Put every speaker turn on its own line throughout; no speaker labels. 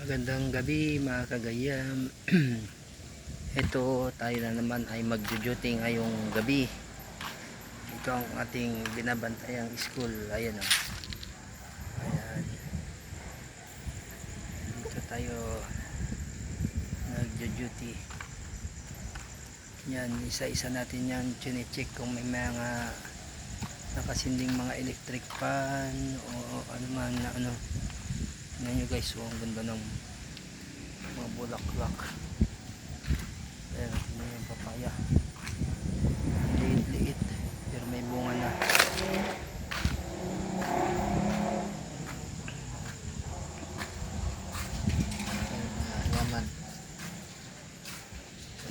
Magandang gabi mga kagayam. Ito tayo na naman ay magjujuting ngayong gabi. Ito ang ating binabantayang school. Ayan o. Ayan. Dito tayo nagjujuti. Yan, isa-isa natin yan. Chine-check kung may mga nakasinding mga electric fan o ano man na ano. Tingnan nyo guys, oh, ang ganda ng mga bulaklak. Ayan, tingnan yung papaya. Liit-liit, pero may bunga na. Halaman.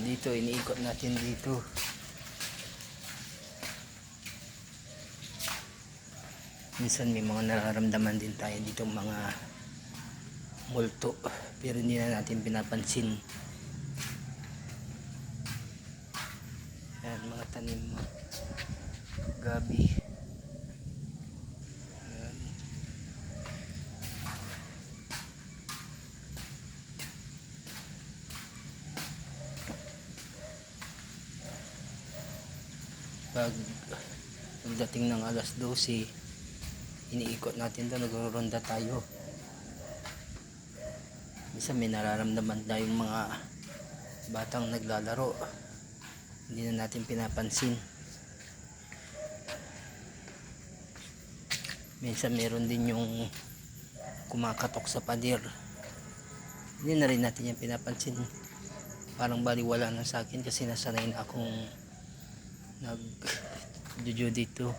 Dito, iniikot natin dito. Minsan may mga nararamdaman din tayo dito mga multo pero hindi na natin pinapansin. Yan mga tanim mo gabi. Yan. pag pagdating ng alas 12 iniikot natin to nagro-ronda tayo minsan may nararamdaman tayong mga batang naglalaro. Hindi na natin pinapansin. Minsan meron din yung kumakatok sa pader. Hindi na rin natin yung pinapansin. Parang baliwala na sa akin kasi nasanay na akong nag duty dito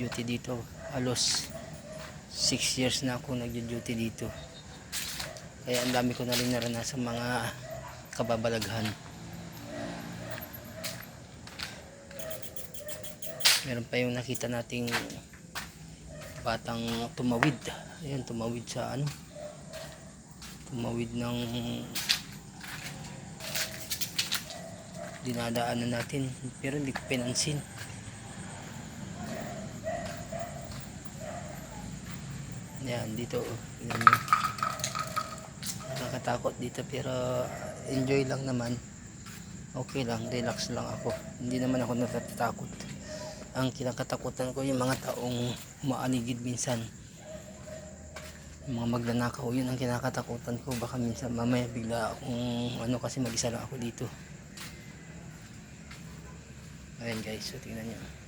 duty dito. Halos 6 years na ako nag duty dito kaya ang dami ko na rin naranasan mga kababalaghan. Meron pa yung nakita nating batang tumawid. Ayan tumawid sa ano? Tumawid ng dinadaanan natin. Pero hindi ko pinansin. Yan dito oh, nakakatakot dito pero enjoy lang naman. Okay lang relax lang ako. Hindi naman ako natatakot. Ang kinakatakutan ko yung mga taong maaligid minsan. Yung mga magnanakaw yun ang kinakatakutan ko. Baka minsan mamaya bigla akong ano kasi mag isa lang ako dito. Ayan guys. So tingnan nyo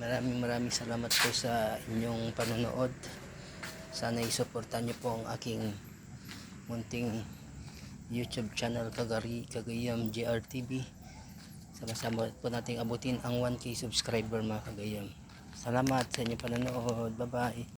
maraming maraming salamat po sa inyong panonood. Sana isuportahan nyo po ang aking munting youtube channel Kagari Kagayam JRTV sama-sama po nating abutin ang 1k subscriber mga kagayam. Salamat sa inyong panonood. Bye bye